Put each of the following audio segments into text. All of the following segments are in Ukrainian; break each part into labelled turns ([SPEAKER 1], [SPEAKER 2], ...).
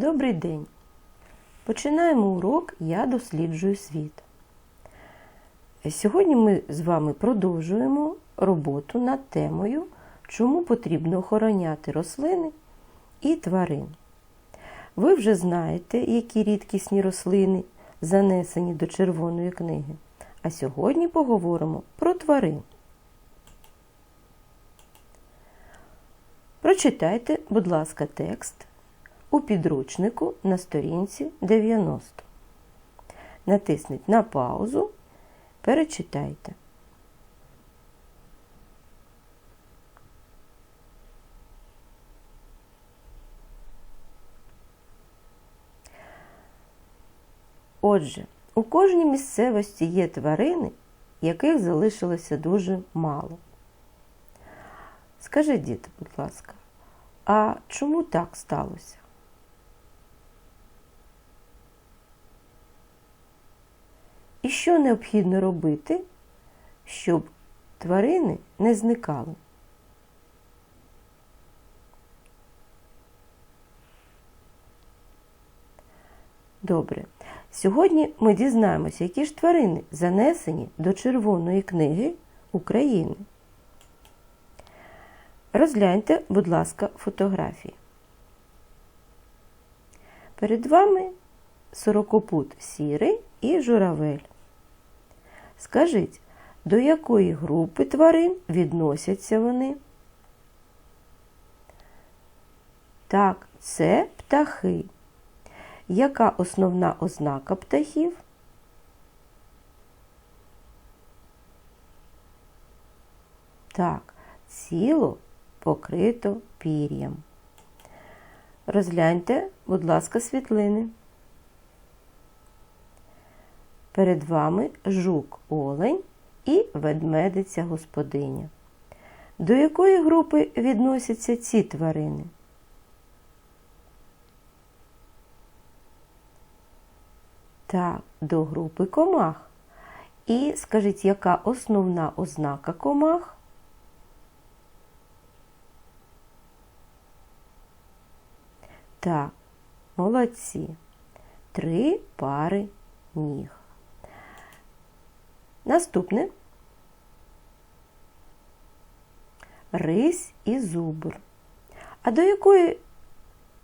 [SPEAKER 1] Добрий день! Починаємо урок Я досліджую світ. Сьогодні ми з вами продовжуємо роботу над темою, чому потрібно охороняти рослини і тварин. Ви вже знаєте, які рідкісні рослини занесені до Червоної книги. А сьогодні поговоримо про тварин. Прочитайте, будь ласка, текст у підручнику на сторінці 90. Натисніть на паузу, перечитайте. Отже, у кожній місцевості є тварини, яких залишилося дуже мало. Скажіть, діти, будь ласка, а чому так сталося? Що необхідно робити, щоб тварини не зникали? Добре. Сьогодні ми дізнаємося, які ж тварини занесені до Червоної книги України. Розгляньте, будь ласка, фотографії. Перед вами сорокопут сірий і журавель. Скажіть, до якої групи тварин відносяться вони? Так, це птахи. Яка основна ознака птахів? Так, ціло покрито пір'ям. Розгляньте, будь ласка, світлини. Перед вами жук олень і ведмедиця господиня. До якої групи відносяться ці тварини? Так, до групи комах. І скажіть, яка основна ознака комах? Так, молодці. Три пари ніг. Наступне рись і зубр. А до якої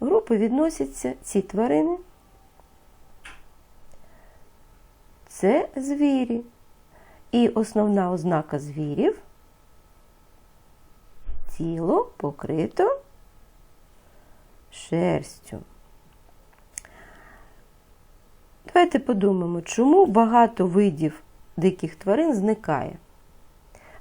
[SPEAKER 1] групи відносяться ці тварини? Це звірі. І основна ознака звірів тіло покрито шерстю. Давайте подумаємо, чому багато видів диких тварин зникає.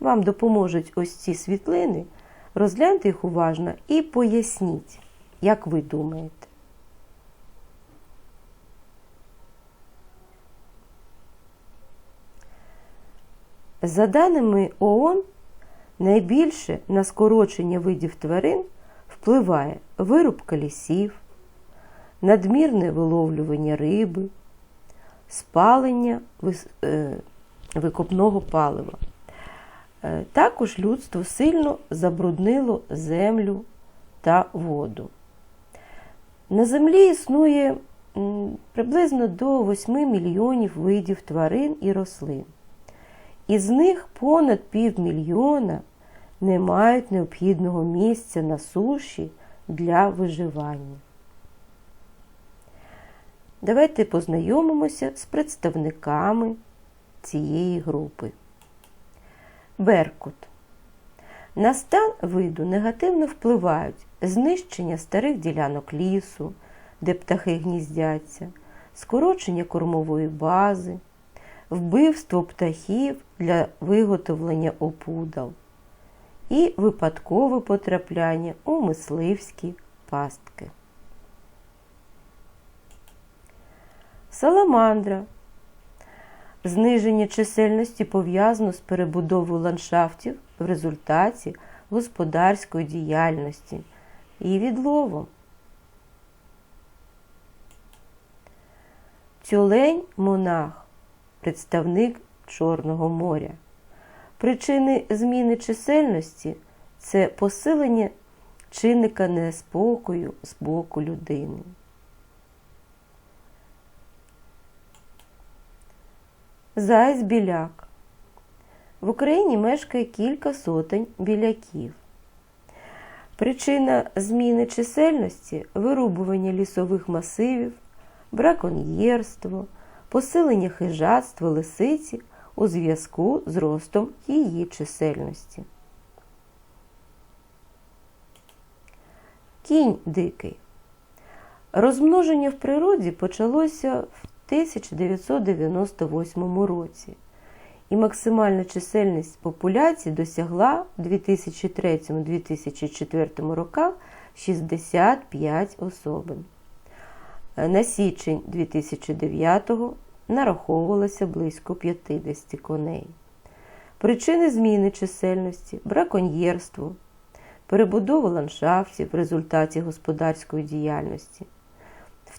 [SPEAKER 1] Вам допоможуть ось ці світлини, розгляньте їх уважно і поясніть, як ви думаєте. За даними ООН, найбільше на скорочення видів тварин впливає вирубка лісів, надмірне виловлювання риби, спалення викопного палива. Також людство сильно забруднило землю та воду. На землі існує приблизно до 8 мільйонів видів тварин і рослин. Із них понад півмільйона не мають необхідного місця на суші для виживання. Давайте познайомимося з представниками цієї групи. Беркут. На стан виду негативно впливають знищення старих ділянок лісу, де птахи гніздяться, скорочення кормової бази, вбивство птахів для виготовлення опудал і випадкове потрапляння у мисливські пастки. Саламандра. Зниження чисельності пов'язано з перебудовою ландшафтів в результаті господарської діяльності і відловом. Тюлень монах представник Чорного моря. Причини зміни чисельності це посилення чинника неспокою з боку людини. Заєць біляк. В Україні мешкає кілька сотень біляків. Причина зміни чисельності вирубування лісових масивів, браконьєрство, посилення хижацтва лисиці у зв'язку з ростом її чисельності. Кінь дикий. Розмноження в природі почалося в 1998 році, і максимальна чисельність популяції досягла в 2003-2004 роках 65 особин. На січень 2009-го нараховувалося близько 50 коней. Причини зміни чисельності браконьєрство, перебудова ландшафтів в результаті господарської діяльності,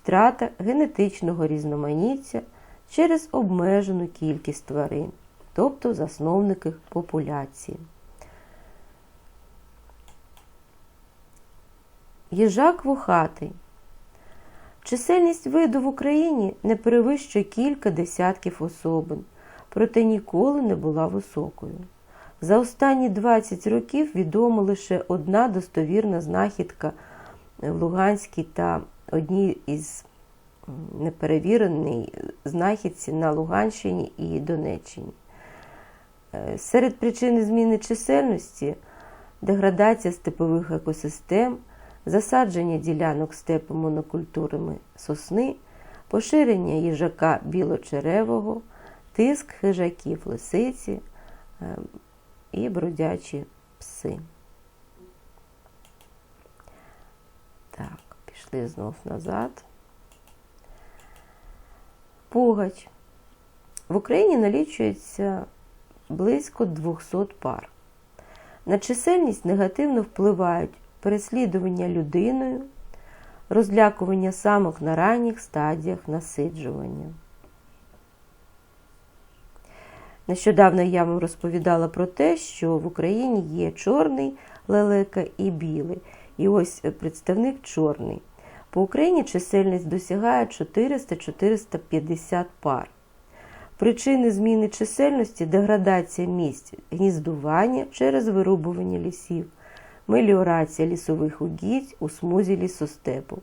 [SPEAKER 1] втрата генетичного різноманіття через обмежену кількість тварин, тобто засновників популяції. Їжак вухатий. Чисельність виду в Україні не перевищує кілька десятків особин, проте ніколи не була високою. За останні 20 років відома лише одна достовірна знахідка в Луганській та одній із неперевірений знахідці на Луганщині і Донеччині. Серед причин зміни чисельності деградація степових екосистем, засадження ділянок степу монокультурами сосни, поширення їжака білочеревого, тиск хижаків лисиці і бродячі пси. Так, пішли знов назад. Пугач. В Україні налічується близько 200 пар. На чисельність негативно впливають переслідування людиною, розлякування самок на ранніх стадіях насиджування. Нещодавно я вам розповідала про те, що в Україні є чорний лелека і білий. І ось представник чорний. По Україні чисельність досягає 400-450 пар. Причини зміни чисельності деградація місць гніздування через вирубування лісів, меліорація лісових угідь у смузі лісостепу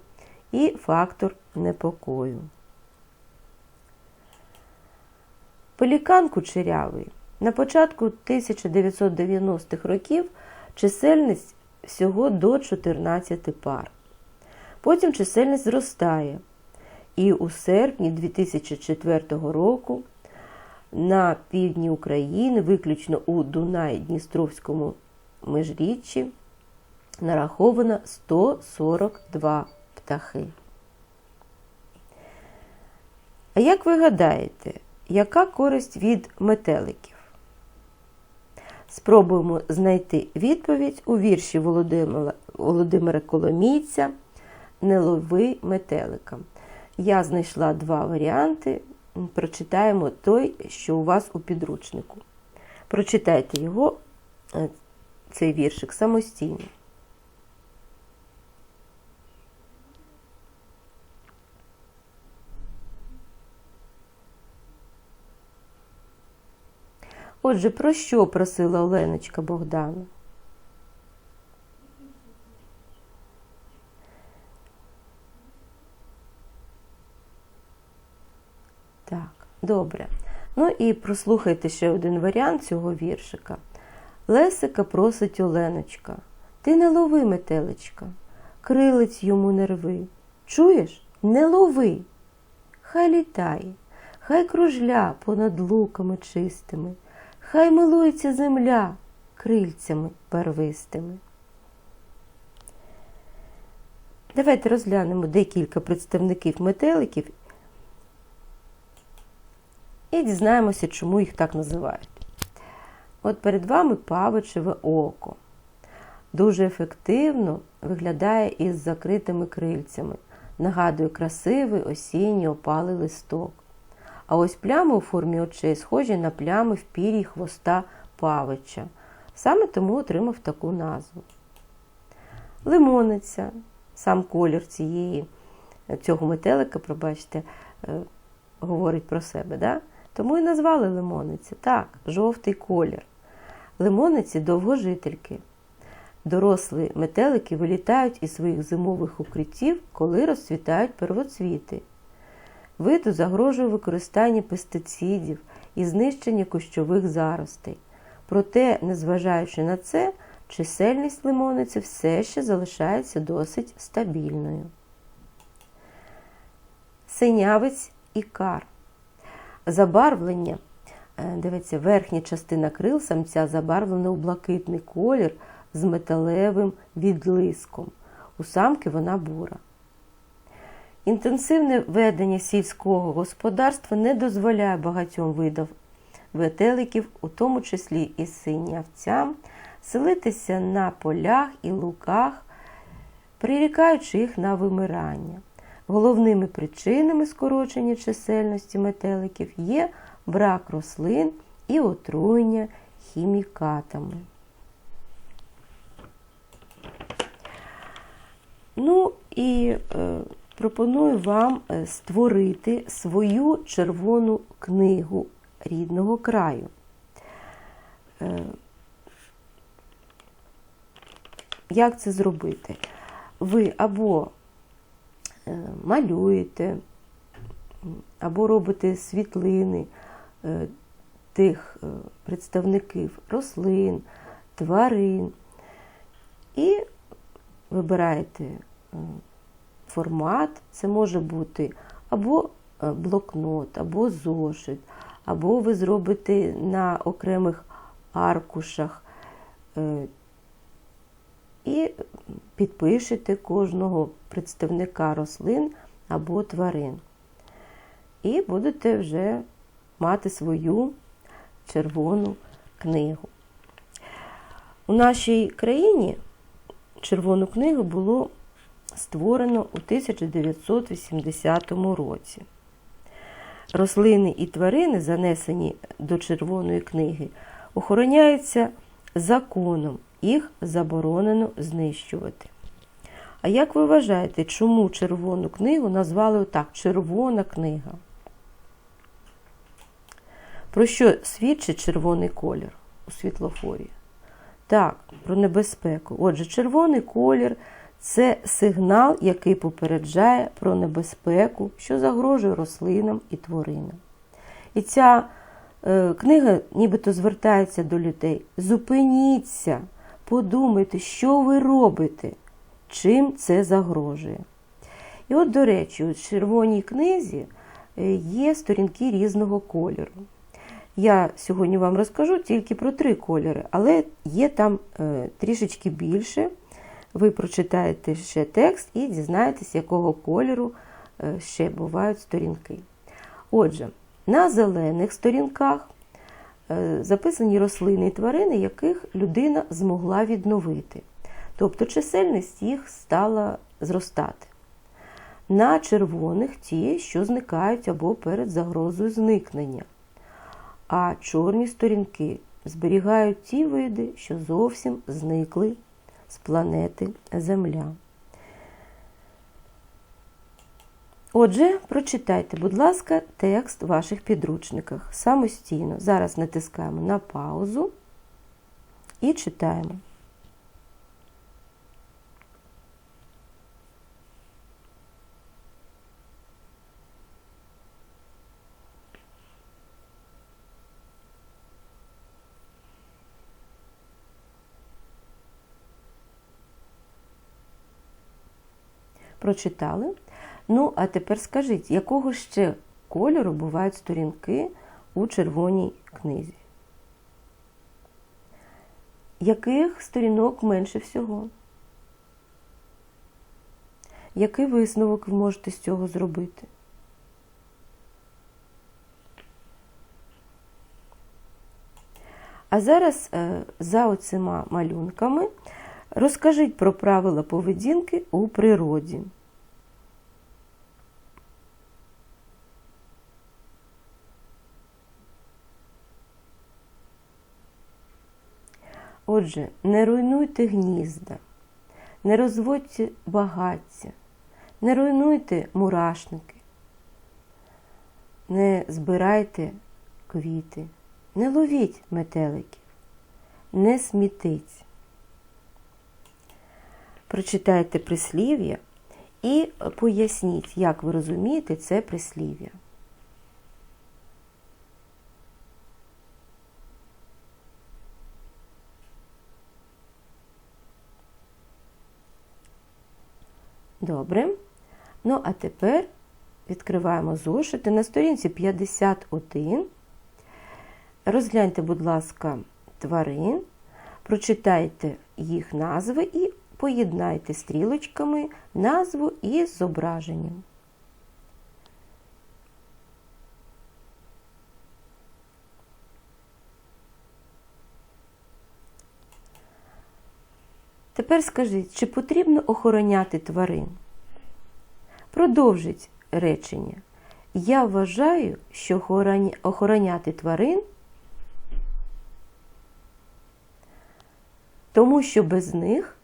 [SPEAKER 1] і фактор непокою. Пелікан кучерявий. На початку 1990-х років чисельність всього до 14 пар. Потім чисельність зростає. І у серпні 2004 року на півдні України, виключно у Дунай-Дністровському межріччі, нараховано 142 птахи. А як ви гадаєте, яка користь від метеликів? Спробуємо знайти відповідь у вірші Володимира Коломійця Не лови метелика. Я знайшла два варіанти. Прочитаємо той, що у вас у підручнику. Прочитайте його, цей віршик, самостійно. Отже, про що просила Оленочка Богдана? Так, добре. Ну і прослухайте ще один варіант цього віршика. Лесика просить Оленочка, ти не лови метеличка, крилець йому не рви. Чуєш? Не лови. Хай літає, хай кружля понад луками чистими, хай милується земля крильцями барвистими. Давайте розглянемо декілька представників метеликів дізнаємося, чому їх так називають. От перед вами павичеве око. Дуже ефективно виглядає із закритими крильцями. Нагадує красивий осінній опалий листок. А ось плями у формі очей схожі на плями в пір'ї хвоста павича. Саме тому отримав таку назву. Лимониця, сам колір цієї, цього метелика, пробачте, говорить про себе. Да? Тому і назвали лимониці. Так, жовтий колір. Лимониці довгожительки. Дорослі метелики вилітають із своїх зимових укриттів, коли розцвітають первоцвіти. Виду загрожує використання пестицидів і знищення кущових заростей. Проте, незважаючи на це, чисельність лимониці все ще залишається досить стабільною. Синявець і кар. Забарвлення. Е, Дивіться, верхня частина крил самця забарвлена у блакитний колір з металевим відлиском. У самки вона бура. Інтенсивне ведення сільського господарства не дозволяє багатьом видам ветеликів, у тому числі і синявцям, селитися на полях і луках, прирікаючи їх на вимирання. Головними причинами скорочення чисельності метеликів є брак рослин і отруєння хімікатами. Ну і е, пропоную вам е, створити свою червону книгу рідного краю. Е, як це зробити? Ви або малюєте, або робите світлини е, тих е, представників рослин, тварин. І вибираєте е, формат, це може бути або е, блокнот, або зошит, або ви зробите на окремих аркушах е, і підпишете кожного представника рослин або тварин. І будете вже мати свою червону книгу. У нашій країні червону книгу було створено у 1980 році. Рослини і тварини, занесені до червоної книги, охороняються законом, їх заборонено знищувати. А як ви вважаєте, чому червону книгу назвали отак Червона книга? Про що свідчить червоний колір у світлофорі? Так, про небезпеку. Отже, червоний колір це сигнал, який попереджає про небезпеку, що загрожує рослинам і тваринам. І ця е, книга нібито звертається до людей. Зупиніться, подумайте, що ви робите, чим це загрожує. І от, до речі, у червоній книзі е, є сторінки різного кольору. Я сьогодні вам розкажу тільки про три кольори, але є там е, трішечки більше. Ви прочитаєте ще текст і дізнаєтесь, якого кольору е, ще бувають сторінки. Отже, на зелених сторінках записані рослини і тварини, яких людина змогла відновити. Тобто чисельність їх стала зростати. На червоних ті, що зникають або перед загрозою зникнення. А чорні сторінки зберігають ті види, що зовсім зникли з планети Земля. Отже, прочитайте, будь ласка, текст в ваших підручниках самостійно. Зараз натискаємо на паузу і читаємо. Прочитали. Ну, а тепер скажіть, якого ще кольору бувають сторінки у червоній книзі? Яких сторінок менше всього? Який висновок ви можете з цього зробити? А зараз е, за оцима малюнками розкажіть про правила поведінки у природі. Отже, не руйнуйте гнізда, не розводьте багаття, не руйнуйте мурашники, не збирайте квіти, не ловіть метеликів, не смітить. Прочитайте прислів'я і поясніть, як ви розумієте це прислів'я. Добре. Ну, а тепер відкриваємо зошити на сторінці 51. Розгляньте, будь ласка, тварин, прочитайте їх назви і поєднайте стрілочками назву із зображенням. Тепер скажіть, чи потрібно охороняти тварин? Продовжіть речення. Я вважаю, що охороняти тварин, тому що без них,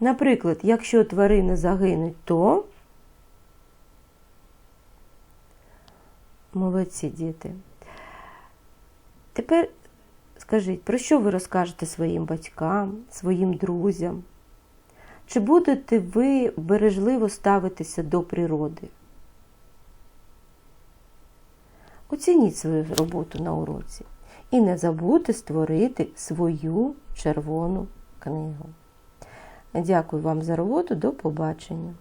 [SPEAKER 1] наприклад, якщо тварини загинуть, то молодці діти. Тепер скажіть, про що ви розкажете своїм батькам, своїм друзям? Чи будете ви бережливо ставитися до природи? Оцініть свою роботу на уроці і не забудьте створити свою червону книгу. Дякую вам за роботу. До побачення!